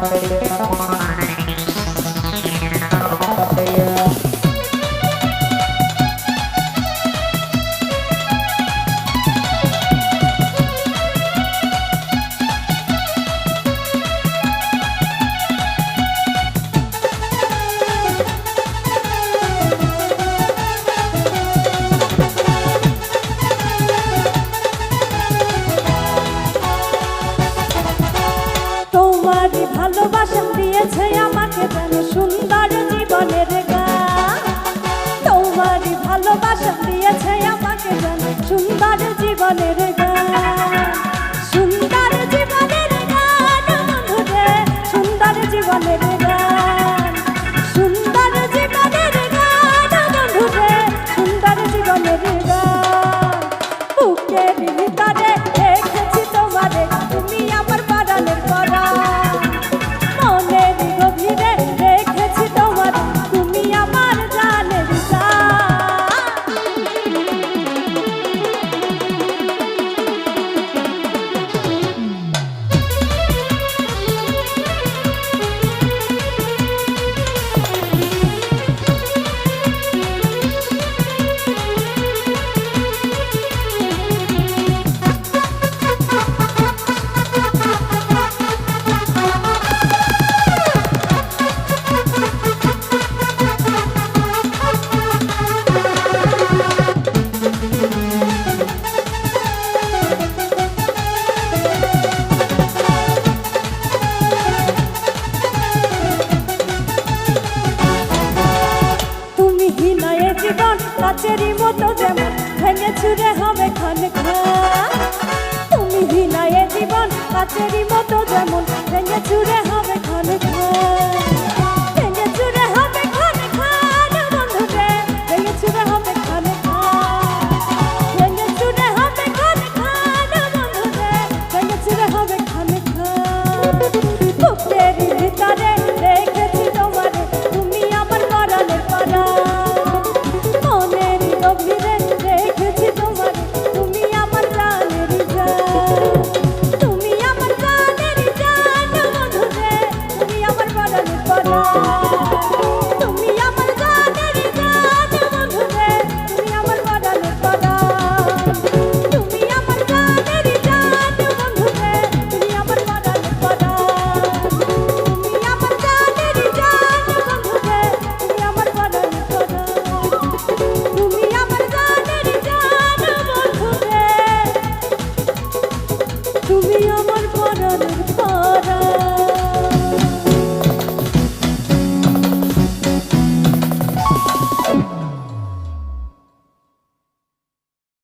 Bye. ভাষণ দিয়েছে আমাকে যেন সুন্দর জীবনের গান। তোমারই ভালোবাসা দিয়েছে আমাকে যেন সুন্দর জীবনের গান। সুন্দর Jerry Moto.